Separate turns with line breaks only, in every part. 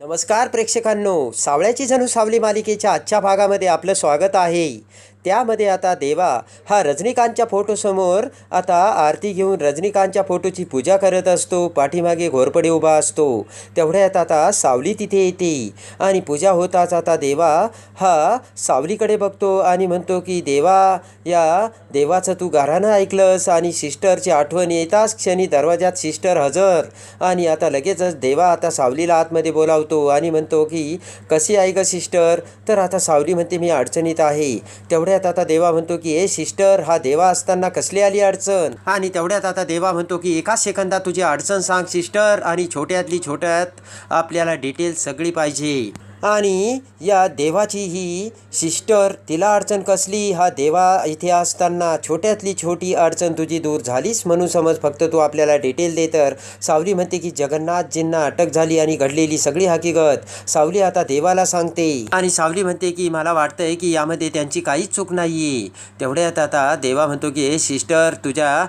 नमस्कार प्रेक्षकांनो सावळ्याची जणू सावली मालिकेच्या आजच्या भागामध्ये आपलं स्वागत आहे. त्यामध्ये आता देवा हा रजनीकांतच्या फोटोसमोर आता आरती घेऊन रजनीकांतच्या फोटोची पूजा करत असतो. पाठीमागे घोरपडे उभा असतो. तेवढ्यात आता सावली तिथे येते. आणि पूजा होताच आता देवा हा सावलीकडे बघतो आणि म्हणतो की देवा या देवाचं तू गारानं ऐकलंस आणि सिस्टरची आठवण येताच क्षणी दरवाजात सिस्टर हजर. आणि आता लगेचच देवा आता सावलीला आतमध्ये बोलावतो आणि म्हणतो की कशी आहे ग सिस्टर? तर आता सावली म्हणते मी अडचणीत आहे. तेवढ्यात आता देवा म्हणतो की ए सिस्टर हा देवा असताना कसली आली अडचण? आणि तेवढ्यात आता देवा म्हणतो की एकाच सेकंदात तुझी अडचण सांग सिस्टर. आणि छोट्यातली छोट्यात आपल्याला डिटेल सगळी पाहिजे. आणि या देवाची ही सिस्टर तिला अडचण कसली? हा देवा इथे असताना छोट्यातली छोटी अडचण तुझी दूर झालीच म्हणून समज फक्त तू आपल्याला डिटेल दे तर. सावली म्हणते की जगन्नाथजींना अटक झाली आणि घडलेली सगळी हकीकत सावली आता देवाला सांगते. आणि सावली म्हणते की मला वाटतंय की यामध्ये त्यांची काहीच चूक नाहीये. तेवढ्यात आता देवा म्हणतो की ए सिस्टर तुझ्या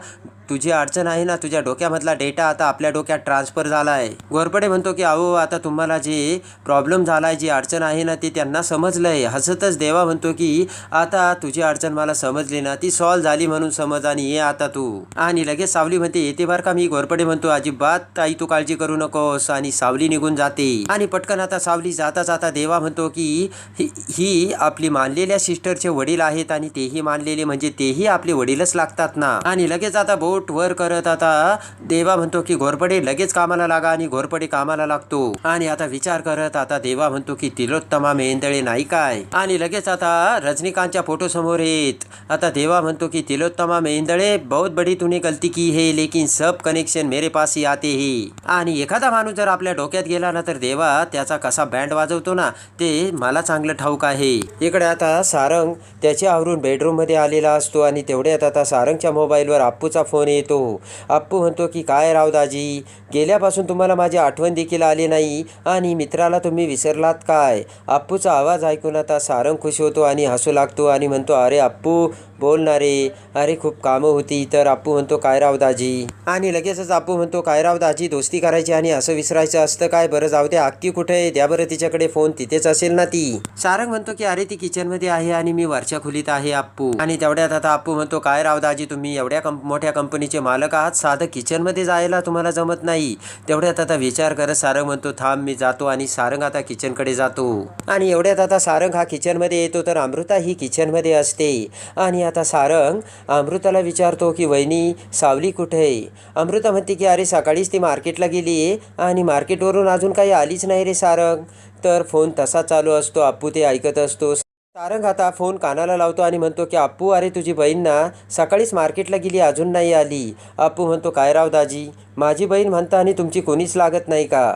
तुझी अडचण आहे ना तुझ्या डोक्यामधला डेटा आता आपल्या डोक्यात ट्रान्सफर झाला आहे. गोरपडे म्हणतो की अहो आता तुम्हाला जे प्रॉब्लेम झाला आहे जी अडचण आहे ना ते त्यांना समजलं आहे हसतच देवा म्हणतो की आता तुझी अडचण मला समजली ना ती सॉल्व झाली म्हणून समज आणि ये आता तू. आणि लगेच सावली म्हणते येते बरं का मी गोरपडे म्हणतो अजिबात ताई तू काळजी करू नकोस. आणि सावली निघून जाते. आणि पटकन आता सावली जाता जाता देवा म्हणतो की ही आपली मानलेल्या सिस्टरचे वडील आहेत आणि तेही मानलेले म्हणजे तेही आपले वडीलच लागतात ना. आणि लगेच आता बोट वर करत आता. देवा म्हणतो की घोरपडे लगेच कामाला लागा आणि घोरपडे कामाला लागतो. आणि आता विचार करत आता देवा म्हणतो की तिलोत्तमा मेंदळे नाही काय? आणि लगेच आता रजनीकांतच्या फोटो समोर येत. आता देवा म्हणतो की तिलोत्तमा मेंदळे बहुत बडी तुने गलती की है लेकिन सब कनेक्शन मेरे पास ही आते ही. आणि एखादा माणूस जर आपल्या डोक्यात गेला ना तर देवा त्याचा कसा बँड वाजवतो ना ते मला चांगलं ठाऊक आहे. इकडे आता सारंग त्याच्या आवरून बेडरूममध्ये आलेला असतो आणि तेवढ्यात आता सारंगच्या मोबाईलवर आप्पूचा फोन येतो. अप्पू म्हणतो की काय राव दाजी गेल्यापासून तुम्हाला माझी आठवण देखील आली नाही आणि मित्राला तुम्ही विसरलात काय? अप्पूचा आवाज ऐकून आता सारंग खुश होतो आणि हसू लागतो आणि म्हणतो अरे अप्पू बोल ना रे. अरे खूप कामं होती तर आपू म्हणतो काय राव दाजी? आणि लगेचच आपू म्हणतो काय राव दाजी दोस्ती करायची आणि असं विसरायचं असतं काय? बरं जाऊ दे अक्की कुठे द्या बरं तिच्याकडे फोन. तिथेच असेल ना ती. सारंग म्हणतो की अरे ती किचनमध्ये आहे आणि मी वरच्या खोलीत आहे आप्पू. आणि तेवढ्यात आता आपू म्हणतो काय राव दाजी तुम्ही एवढ्या कंप मोठ्या कंपनीचे मालक आहात. साधं किचनमध्ये जायला तुम्हाला जमत नाही. तेवढ्यात आता विचार करत सारंग म्हणतो थांब मी जातो आणि सारंग आता किचनकडे जातो. आणि एवढ्यात आता सारंग हा किचनमध्ये येतो तर अमृता ही किचनमध्ये असते. आणि आता सारंग. अमृताला विचारतो की वहिनी सावली कुठे आहे? अमृता म्हणते की अरे सकाळीच ती मार्केटला गेली आहे आणि मार्केटवरून अजून काही आलीच नाही रे सारंग. तर फोन तसा चालू असतो अप्पू ते ऐकत असतो. सारंग आता फोन कानाला लावतो आणि म्हणतो की अप्पू अरे तुझी बहीण ना सकाळीच मार्केटला गेली अजून नाही आली. अप्पू म्हणतो काय राव दाजी माझी बहीण म्हणता आणि तुमची कोणीच लागत नाही का?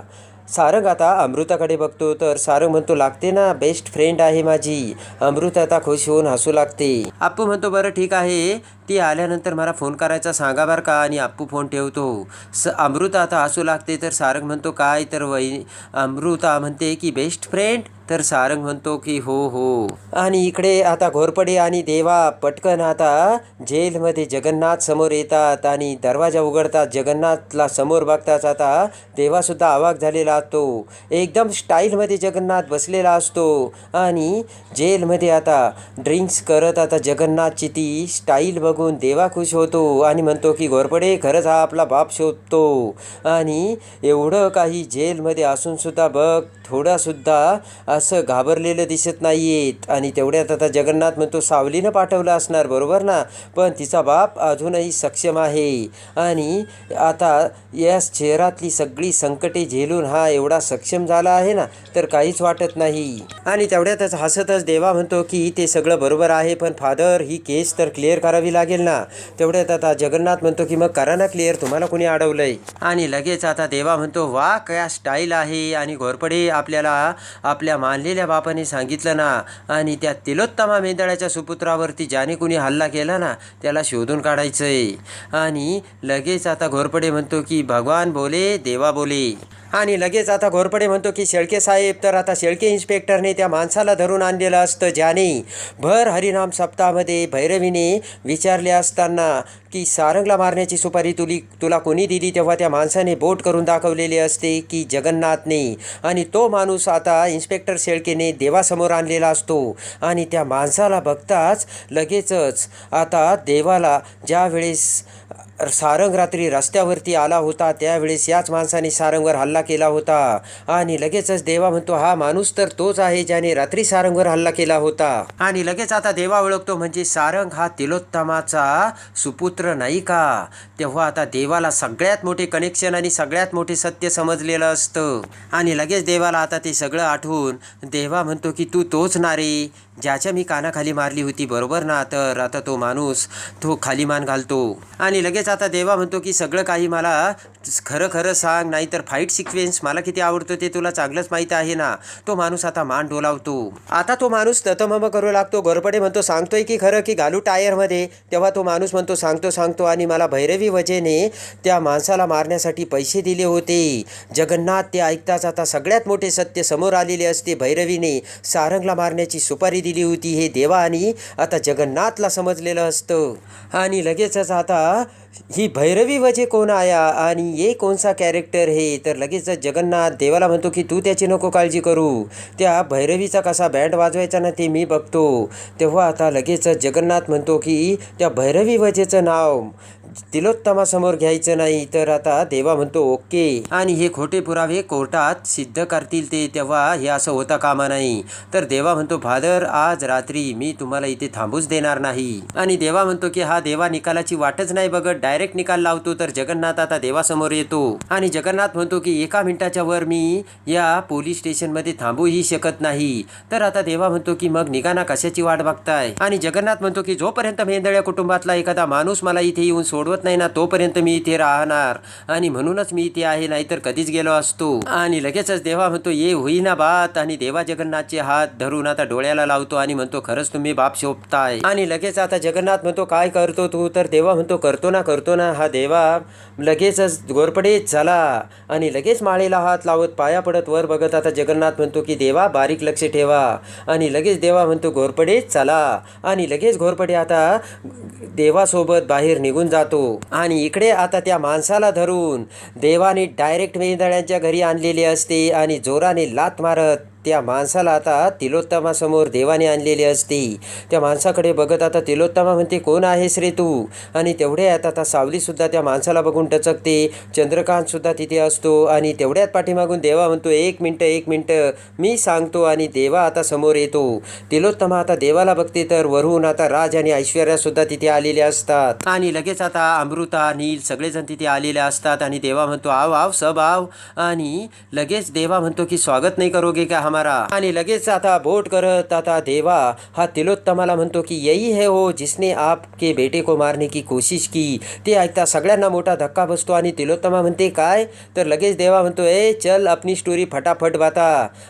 सारंग आता अमृताकडे बघतो तर सारंग म्हणतो लागते ना बेस्ट फ्रेंड आहे माझी. अमृत आता खुश होऊन हसू लागते. आपू म्हणतो बरं ठीक आहे. ती आल्यानंतर मला फोन करायचा सांगा बरं का आणि आप्पू फोन ठेवतो. स अमृता आता हसू लागते. तर सारंग म्हणतो काय? तर वही अमृता म्हणते की बेस्ट फ्रेंड. तर सारंग म्हणतो की हो हो. आणि इकडे आता घोरपडे आणि देवा पटकन आता जेलमध्ये जगन्नाथ समोर येतात आणि दरवाजा उघडतात. जगन्नाथला समोर बघताच आता देवासुद्धा आवाक झालेला असतो. एकदम स्टाईलमध्ये जगन्नाथ बसलेला असतो. आणि जेलमध्ये आता ड्रिंक्स करत आता जगन्नाथची ती स्टाईल बघून देवा खुश होतो आणि म्हणतो की घोरपडे खरंच हा आपला बाप शोधतो. आणि एवढं काही जेलमध्ये असूनसुद्धा बघ थोडासुद्धा असं घाबरलेलं दिसत नाहीयेत. आणि तेवढ्यात आता जगन्नाथ म्हणतो सावलीनं पाठवलं असणार बरोबर ना? पण तिचा बाप अजूनही सक्षम आहे. आणि आता या शहरातली सगळी संकटे झेलून हा एवढा सक्षम झाला आहे ना तर काहीच वाटत नाही. आणि तेवढ्यातच हसतच देवा म्हणतो की ते सगळं बरोबर आहे पण फादर ही केस तर क्लिअर करावी लागेल. ना. तेवढ्यात आता जगन्नाथ म्हणतो की मग करा ना क्लिअर तुम्हाला कोणी अडवलंय? आणि लगेच आता देवा म्हणतो वा काय स्टाईल आहे. आणि घोरपडे आपल्याला आपल्या मानलेल्या बापाने सांगितलं ना. आणि त्या तिलोत्तमा मेंदळ्याच्या सुपुत्रावरती ज्याने कुणी हल्ला केला ना त्याला शोधून काढायचंय. आणि लगेच आता घोरपडे म्हणतो की भगवान बोले देवा बोले. आणि लगेच आता घोरपडे म्हणतो की शेळके साहेब तर आता शेळके इन्स्पेक्टरने त्या माणसाला धरून आणलेलं असतं ज्याने भर हरिनाम सप्ताहामध्ये भैरवीने विचारले असताना की सारंगला मारण्याची सुपारी तुली तुला कोणी दिली? तेव्हा त्या माणसाने बोट करून दाखवलेले असते की जगन्नाथने. आणि तो माणूस आता इन्स्पेक्टर शेळकेने देवासमोर आणलेला असतो. आणि त्या माणसाला बघताच लगेचच आता देवाला ज्यावेळेस सारंग रात्री रस्त्यावरती आला होता त्यावेळेस याच माणसाने सारंगवर हल्ला केला होता. आणि लगेचच देवा म्हणतो हा माणूस तर तोच आहे ज्याने रात्री सारंगवर हल्ला केला होता. आणि लगेच आता देवा ओळखतो म्हणजे सारंग हा तिलोत्तमाचा सुपुत्र नाही का? तेव्हा आता देवाला सगळ्यात मोठे कनेक्शन आणि सगळ्यात मोठे सत्य समजलेलं असतं. आणि लगेच देवाला आता ते सगळं आठवून देवा म्हणतो की तू तोच ना रे ज्याच्या मी कानाखाली मारली होती बरोबर ना? तर आता तो माणूस तो खाली मान घालतो. आणि लगेच आता देवा म्हणतो की सगळं काही मला खरं खरं सांग नाहीतर फाईट सिक्वेन्स मला किती आवडतो ते तुला चांगलंच माहीत आहे ना? तो माणूस आता मान डोलावतो. आता तो माणूस ततमम करू लागतो गोरपडे म्हणतो सांगतोय की खरं की घालू टायरमध्ये? तेव्हा तो माणूस म्हणतो सांगतो सांगतो आणि मला भैरवी वजेने त्या माणसाला मारण्यासाठी पैसे दिले होते. जगन्नाथ ते ऐकताच आता सगळ्यात मोठे सत्य समोर आलेले असते. भैरवीने सारंगला मारण्याची सुपारी दिली होती. हे देवा आणि आता जगन्नाथला समजलेलं असतं. आणि लगेचच आता ही भैरवी वजे कोण आया आणि ये कोणसा कॅरेक्टर हे? तर लगेचच जगन्नाथ देवाला म्हणतो की तू त्याची नको काळजी करू. त्या भैरवीचा कसा बँड वाजवायचा ना ते मी बघतो. तेव्हा आता लगेचच जगन्नाथ म्हणतो की त्या भैरवी वजेचं नाव तिलोत्तमासमोर घ्यायचं नाही. तर आता देवा म्हणतो ओके. आणि हे खोटे पुरावे कोर्टात सिद्ध करतील ते तेव्हा हे असं होता कामा नाही. तर देवा म्हणतो फादर आज रात्री मी तुम्हाला इथे थांबूच देणार नाही. आणि देवा म्हणतो की हा देवा निकालाची वाटच नाही बघत. डायरेक्ट निकाल लावतो तर जगन्नाथ आता देवासमोर येतो. आणि जगन्नाथ म्हणतो की एका मिनिटाच्या वर मी या पोलीस स्टेशनमध्ये थांबूही शकत नाही. तर आता देवा म्हणतो की मग निघाना कशाची वाट बघताय? आणि जगन्नाथ म्हणतो की जोपर्यंत मेंदळ्या कुटुंबातला एखादा माणूस मला इथे येऊन सोडवत नाही ना तोपर्यंत मी इथे राहणार. आणि म्हणूनच मी इथे आहे नाहीतर कधीच गेलो असतो. आणि लगेचच देवा म्हणतो ये होईना बात. आणि देवा जगन्नाथचे हात धरून आता डोळ्याला लावतो आणि म्हणतो खरंच तुम्ही बाप शोभताय. आणि लगेच आता जगन्नाथ म्हणतो काय करतो तू? तर देवा म्हणतो करतो ना करतो ना हा देवा. लगेचच गोरपडेच झाला. आणि लगेच माळेला हात लावत पाया पडत वर बघत आता जगन्नाथ म्हणतो की देवा बारीक लक्ष ठेवा. आणि लगेच देवा म्हणतो घोरपडेच चला आणि लगेच घोरपडे आता देवासोबत बाहेर निघून जातो. आणि इकडे आता त्या माणसाला धरून देवाने डायरेक्ट मेंदळ्यांच्या घरी आणलेली असते आणि जोराने लात मारत त्या माणसाला आता तिलोत्तमासमोर देवाने आणलेली असते. त्या माणसाकडे बघत आता तिलोत्तमा म्हणते कोण आहेस रे तू? आणि तेवढ्यात आता सावलीसुद्धा त्या माणसाला बघून टचकते. चंद्रकांतसुद्धा तिथे असतो आणि तेवढ्यात पाठीमागून देवा म्हणतो एक मिनटं एक मिनटं मी सांगतो आणि देवा आता समोर येतो. तिलोत्तमा आता देवाला बघते तर वरून आता राज आणि ऐश्वर्यासुद्धा तिथे आलेले असतात. आणि लगेच आता अमृता नील सगळेजण तिथे आलेले असतात आणि देवा म्हणतो आव आव सब आव. आणि लगेच देवा म्हणतो की स्वागत नाही करोगे का? हमारा आणि लगेच आता बोट करत आता देवा हा तिलोत्तमाला म्हणतो की यही है हो जिसने आपके बेटे को मारने की कोशिश की. ते ऐकता सगळ्यांना मोठा धक्का बसतो आणि तिलोत्तमा म्हणते काय? तर लगेच देवा म्हणतो ए चल आपली स्टोरी फटाफट बाता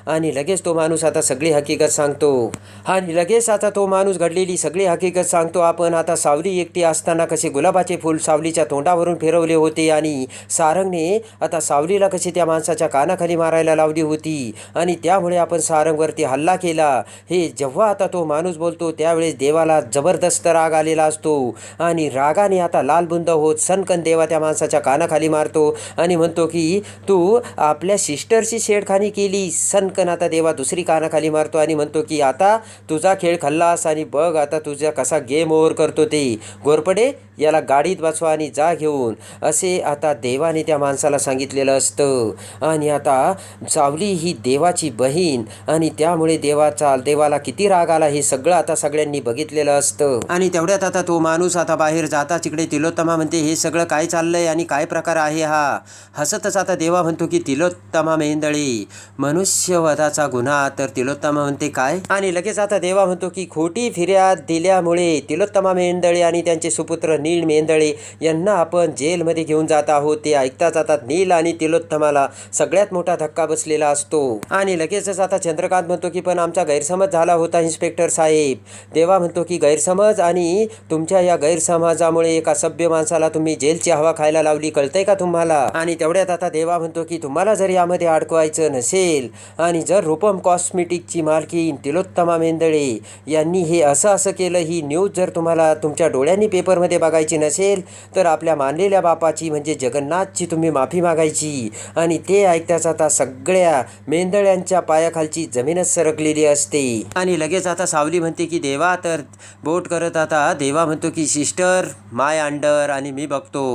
आणि लगेच तो माणूस आता सगळी हकीकत सांगतो. आणि लगेच आता तो माणूस घडलेली सगळी हकीकत सांगतो. आपण आता सावली एकटी असताना कसे गुलाबाचे फूल सावलीच्या तोंडावरून फिरवले होते आणि सारंगने आता सावलीला कसे त्या माणसाच्या कानाखाली मारायला लावली होती. आणि त्यामुळे आपण सारंगवरती हल्ला केला. हे जेव्हा आता तो माणूस बोलतो त्यावेळेस देवाला जबरदस्त राग आलेला असतो. आणि रागाने आता लालबुंद होत सनकन देवा त्या माणसाच्या कानाखाली मारतो आणि म्हणतो की तू आपल्या सिस्टरची छेडखानी केली. सनकन आता देवा दुसरी कानाखाली मारतो आणि म्हणतो की आता तुझा खेळ खल्लास आणि बघ आता तुझा कसा गेम ओव्हर करतो ते. गोरपडे याला गाडीत बसवा आणि जा घेऊन. असे आता देवाने त्या माणसाला सांगितलेलं असतं. आणि आता सावली ही देवाची बहीण आणि त्यामुळे देवाचा देवाला किती राग आला हे सगळं आता सगळ्यांनी बघितलेलं असतं. आणि तेवढ्यात आता तो माणूस आता बाहेर जाता तिकडे तिलोत्तमा म्हणते हे सगळं काय चाललंय आणि काय प्रकार आहे हा? हसतच आता देवा म्हणतो की तिलोत्तमा मेंदळे मनुष्यवधाचा गुन्हा. तर तिलोत्तमा म्हणते काय? आणि लगेच आता देवा म्हणतो की खोटी फिर्याद दिल्यामुळे तिलोत्तमा मेंदळे आणि त्यांचे सुपुत्र नील मेंदळे यांना आपण जेलमध्ये घेऊन जात आहोत. ते ऐकताच आता नील आणि तिलोत्तमाला सगळ्यात मोठा धक्का बसलेला असतो. आणि लगेच तसंच आता चंद्रकांत म्हणतो की पण आमचा गैरसमज झाला होता इन्स्पेक्टर साहेब. देवा म्हणतो की गैरसमज आणि तुमच्या या गैरसमजामुळे एका सभ्य माणसाला तुम्ही जेलची हवा खायला लावली कळतंय का तुम्हाला? आणि तेवढ्यात आता देवा म्हणतो की तुम्हाला जर यामध्ये अडकवायचं नसेल आणि जर रूपम कॉस्मेटिकची मालकीन तिलोत्तमा मेंदळे यांनी हे असं असं केलं ही न्यूज जर तुम्हाला तुमच्या डोळ्यांनी पेपरमध्ये बघायची नसेल तर आपल्या मानलेल्या बापाची म्हणजे जगन्नाथची तुम्ही माफी मागायची. आणि ते ऐकताच आता सगळ्या मेंदळ्यांच्या पायाखालची जमीनच सरकलेली असते. आणि लगेच आता सावली म्हणते की देवा तर बोट करत आता देवा म्हणतो की सिस्टर माय अंडर आणि मी बघतो.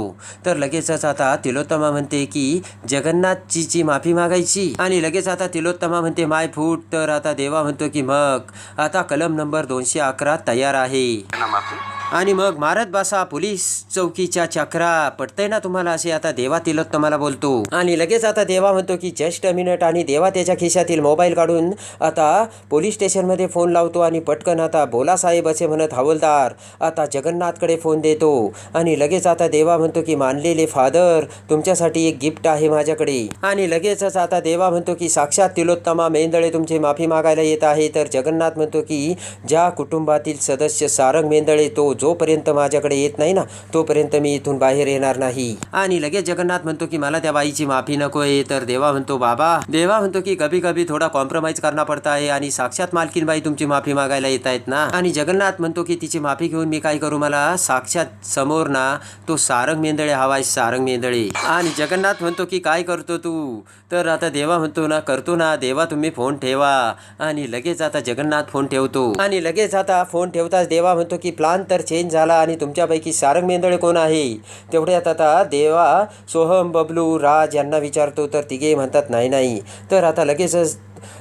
तर लगेचच आता तिलोत्तमा म्हणते की जगन्नाथजीची माफी मागायची. आणि लगेच आता तिलोत्तमा म्हणते माय फूट. तर आता देवा म्हणतो की मग आता कलम नंबर दोनशे अकरा तयार आहे.
माफी.
आणि मग मारत बसा पोलीस चौकीच्या चक्रा. पटतंय ना तुम्हाला असे आता देवा तिलोत्तमाला बोलतो. आणि लगेच आता देवा म्हणतो की जस्ट अ मिनिट. आणि देवा त्याच्या खिशातील मोबाईल काढून आता पोलीस स्टेशनमध्ये फोन लावतो आणि पटकन आता बोला साहेब असे म्हणत हवलदार आता जगन्नाथकडे फोन देतो. आणि लगेच आता देवा म्हणतो की मानलेले फादर तुमच्यासाठी एक गिफ्ट आहे माझ्याकडे. आणि लगेचच आता देवा म्हणतो की साक्षात तिलोत्तमा मेंदळे तुमची माफी मागायला येत आहे. तर जगन्नाथ म्हणतो की ज्या कुटुंबातील सदस्य सारंग मेंदळे तो जोपर्यंत माझ्याकडे येत नाही ना तोपर्यंत मी इथून बाहेर येणार नाही. आणि लगेच जगन्नाथ म्हणतो की मला त्या बाईची माफी नको आहे तर देवा म्हणतो बाबा. देवा म्हणतो की कभी कभी थोडा कॉम्प्रोमाइज करना पडता आहे आणि साक्षात मालकीन बाई तुमची माफी मागायला येत आहेत ना. आणि जगन्नाथ म्हणतो की तिची माफी घेऊन मी काय करू मला? साक्षात समोर ना तो सारंग मेंदळे हवाय सारंग मेंदळे. आणि जगन्नाथ म्हणतो की काय करतो तू? तर आता देवा म्हणतो ना करतो ना देवा तुम्ही फोन ठेवा. आणि लगेच आता जगन्नाथ फोन ठेवतो. आणि लगेच आता फोन ठेवताच देवा म्हणतो की प्लान तर चेंज झाला आणि तुमच्यापैकी सारंग मेंदळे कोण आहे? तेवढ्यात आता देवा सोहम बबलू राज यांना विचारतो तर तिघे म्हणतात नाही नाही. तर आता लगेचच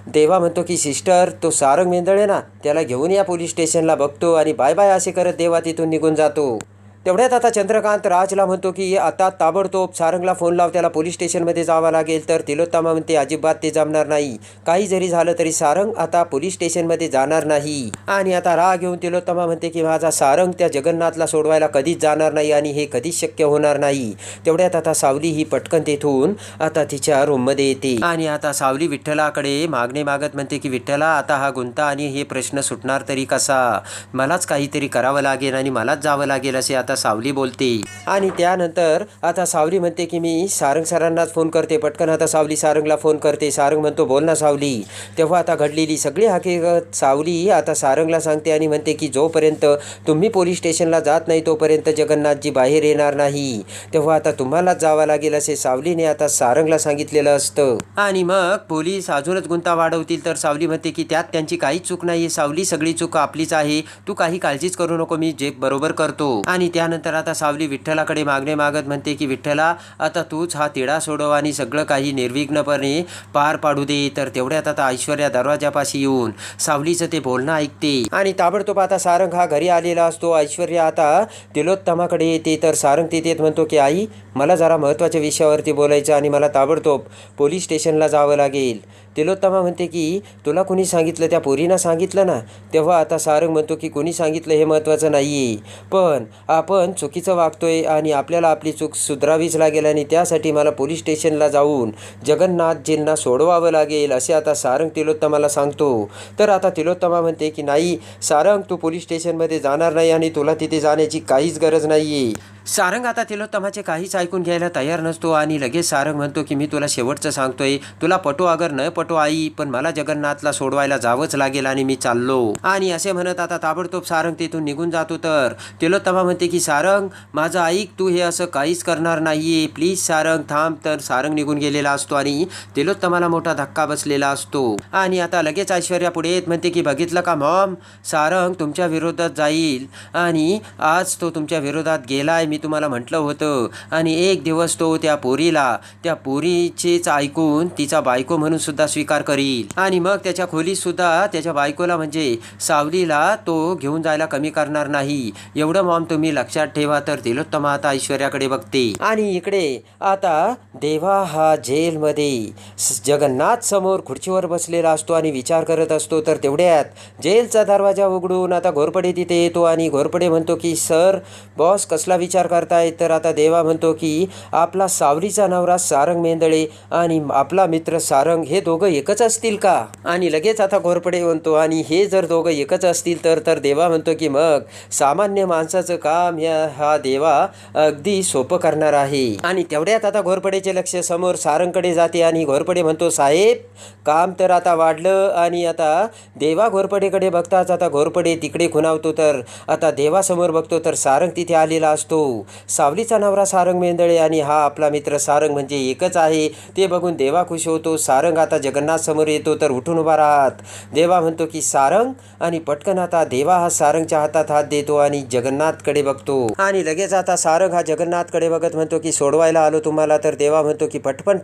देवा म्हणतो की सिस्टर तो सारंग मेंदळे ना त्याला घेऊन या पोलीस स्टेशनला बघतो आणि बाय बाय असे करत देवा तिथून निघून जातो. तेवढ्यात आता चंद्रकांत राजला म्हणतो की आता ताबडतोब सारंगला फोन लाव त्याला पोलीस स्टेशनमध्ये जावं लागेल. तर तिलोत्तमा म्हणते अजिबात ते जमणार नाही. काही जरी झालं तरी सारंग आता पोलीस स्टेशनमध्ये जाणार नाही. आणि आता राग घेऊन तिलोत्तमा म्हणते की माझा सारंग त्या जगन्नाथला सोडवायला कधीच जाणार नाही आणि हे कधीच शक्य होणार नाही. तेवढ्यात आता सावली ही पटकन तेथून आता तिच्या रूममध्ये येते. आणि आता सावली विठ्ठलाकडे मागणे मागत म्हणते की विठ्ठला आता हा गुंता आणि हे प्रश्न सुटणार तरी कसा? मलाच काहीतरी करावं लागेल आणि मलाच जावं लागेल असे आता सावली बोलते. आणि त्यानंतर आता सावली म्हणते की मी सारंग सरांनाच फोन करते. पटकन आता सावली सारंगला फोन करते. सारंग म्हणतो बोल ना सावली. तेव्हा आता घडलेली सगळी हकीकत सावली आता सारंगला सांगते आणि म्हणते की जोपर्यंत तुम्ही पोलीस स्टेशनला जात नाही तोपर्यंत जगन्नाथजी बाहेर येणार नाही. तेव्हा आता तुम्हालाच जावं लागेल असे सावलीने आता सारंगला सांगितलेलं असतं. आणि मग पोलीस अजूनच गुंता वाढवतील. तर सावली म्हणते की त्यात त्यांची काहीच चूक नाही सावली सगळी चूक आपलीच आहे. तू काही काळजीच करू नको. मी जे बरोबर करतो. आणि त्यानंतर आता सावली विठ्ठलाकडे मागणे मागत म्हणते की विठ्ठला आता तूच हा तिढा सोडव आणि सगळं काही निर्विघ्नपणे पार पाडू दे तर तेवढ्यात आता ऐश्वर्या दरवाजापाशी येऊन सावलीचं ते बोलणं ऐकते. आणि ताबडतोब आता सारंग हा घरी आलेला असतो. ऐश्वर्या आता तिलोत्तमाकडे येते. तर सारंग तिथे म्हणतो की आई मला जरा महत्त्वाच्या विषयावरती बोलायचं आणि मला ताबडतोब पोलीस स्टेशनला जावं लागेल. तिलोत्तमा म्हणते की तुला कोणी सांगितलं? त्या पोरीनं सांगितलं ना? तेव्हा आता सारंग म्हणतो की कोणी सांगितलं हे महत्त्वाचं नाही आहे पण आपण चुकीचं वागतोय आणि आपल्याला आपली चूक सुधारावीच लागेल आणि त्यासाठी मला पोलीस स्टेशनला जाऊन जगन्नाथजींना सोडवावं लागेल असे आता सारंग तिलोत्तमाला सांगतो. तर आता तिलोत्तमा म्हणते की नाही सारंग तू पोलीस स्टेशनमध्ये जाणार नाही आणि तुला तिथे जाण्याची काहीच गरज नाही आहे सारंग आता तिलोत्तमाचे काहीच ऐकून घ्यायला तयार नसतो आणि लगेच सारंग म्हणतो की मी तुला शेवटचं सांगतोय. तुला पटो अगर न पटो आई पण मला जगन्नाथला सोडवायला जावंच लागेल आणि मी चाललो. आणि असे म्हणत आता ताबडतोब सारंग तिथून निघून जातो. तर तिलोत्तमा म्हणते की सारंग माझं ऐक तू हे असं काहीच करणार नाहीये. प्लीज सारंग थांब. तर सारंग निघून गेलेला असतो आणि तिलोत्तमाला मोठा धक्का बसलेला असतो. आणि आता लगेच ऐश्वर्या पुढे येत म्हणते की बघितलं का मॉम? सारंग तुमच्या विरोधात जाईल आणि आज तो तुमच्या विरोधात गेलाय. मी तुम्हाला म्हटलं होतं. आणि एक दिवस तो त्या पोरीला त्या पोरीचेच ऐकून तिचा बायको म्हणून सुद्धा स्वीकार करील. आणि मग त्याच्या खोलीत सुद्धा त्याच्या बायकोला म्हणजे सावलीला तो घेऊन जायला कमी करणार नाही. एवढं मॉम तुम्ही लक्षात ठेवा तर तिलोत्तमा आता ऐश्वर्याकडे बघते. आणि इकडे आता देवा हा जेलमध्ये जगन्नाथ समोर खुर्चीवर बसलेला असतो आणि विचार करत असतो. तर तेवढ्यात जेलचा दरवाजा उघडून आता घोरपडे तिथे येतो आणि घोरपडे म्हणतो की सर बॉस कसला विचार विचार करतायत. तर आता देवा म्हणतो की आपला सावरीचा नवरा सारंग मेंदळे आणि आपला मित्र सारंग हे दोघं एकच असतील का? आणि लगेच आता घोरपडे म्हणतो आणि हे जर दोघं एकच असतील तर तर देवा म्हणतो की मग सामान्य माणसाचं काम या हा देवा अगदी सोपं करणार आहे. आणि तेवढ्यात आता घोरपडेचे लक्ष समोर सारंगकडे जाते आणि घोरपडे म्हणतो साहेब काम तर आता वाढलं आणि आता देवा घोरपडेकडे बघताच आता घोरपडे तिकडे खुणावतो तर आता देवासमोर बघतो तर सारंग तिथे आलेला असतो. सावलीचा नवरा सारंग मेंदळे आणि हा आपला मित्र सारंग म्हणजे एकच आहे. ते बघून देवा खुश होतो. सारंग आता जगन्नाथ समोर येतो तर उठून उभा राहत. देवा म्हणतो की सारंग? आणि पटकन आता देवा हा सारंगच्या हातात हात देतो आणि जगन्नाथकडे बघतो. आणि लगेच आता सारंग हा जगन्नाथकडे बघत म्हणतो की सोडवायला आलो तुम्हाला. तर देवा म्हणतो की पटपण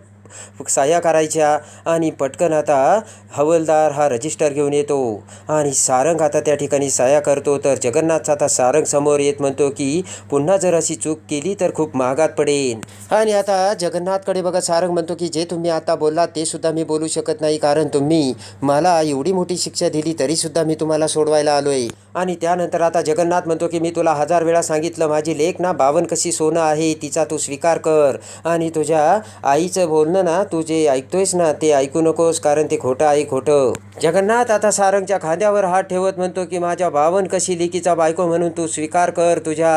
साया करायच्या. आणि पटकन आता हवलदार हा रजिस्टर घेऊन येतो. आणि सारंग आता त्या ठिकाणी साया करतो. तर जगन्नाथ आता सारंग समोर येत म्हणतो की पुन्हा जर अशी चूक केली तर खूप महागात पडेल आणि आता जगन्नाथकडे बघा सारंग म्हणतो की जे तुम्ही आता बोललात ते सुद्धा मी बोलू शकत नाही. कारण तुम्ही मला एवढी मोठी शिक्षा दिली तरीसुद्धा मी तुम्हाला सोडवायला आलोय. आणि त्यानंतर आता जगन्नाथ म्हणतो की मी तुला हजार वेळा सांगितलं माझी लेख ना बावन कशी सोनं आहे तिचा तू स्वीकार कर. आणि तुझ्या आईचं बोलणं ना तू जे ऐकतोयस ना ते ऐकू नकोस कारण ते खोटं आहे खोटं. जगन्नाथ आता सारंगच्या खांद्यावर हात ठेवत म्हणतो की माझ्या भावन कशी लेकीचा बायको म्हणून तू स्वीकार कर तुझ्या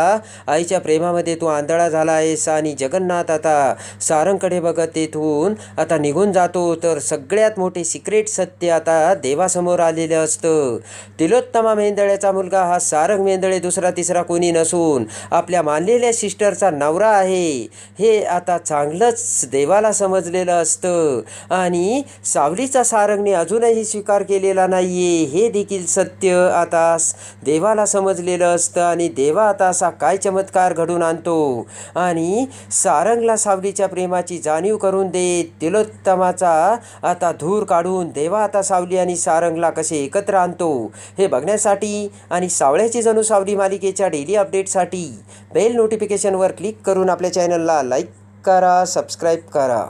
आईच्या प्रेमामध्ये तू आंधळा झाला आहेस आणि जगन्नाथ आता सारंगकडे बघत तेथून आता निघून जातो. तर सगळ्यात मोठे सिक्रेट सत्य आता देवासमोर आलेलं असतं. तिलोत्तमा मेंदळ्याचा मुलगा हा सारंग मेंदळे दुसरा तिसरा कोणी नसून आपल्या मानलेल्या सिस्टरचा नवरा आहे. हे आता चांगलंच देवाला समजलं समजलेलं असतं. आणि सावलीचा सारंगने अजूनही स्वीकार केलेला नाही आहे हे देखील सत्य. आता देवाला समजलेलं असतं आणि देवा आता असा काय चमत्कार घडून आणतो? आणि सारंगला सावलीच्या प्रेमाची जाणीव करून देत तिलोत्तमाचा आता धूर काढून देवा आता सावली आणि सारंगला कसे एकत्र आणतो? हे बघण्यासाठी आणि सावळ्याची जणू सावली मालिकेच्या डेली अपडेटसाठी बेल नोटिफिकेशनवर क्लिक करून आपल्या चॅनलला लाईक करा सबस्क्राईब करा.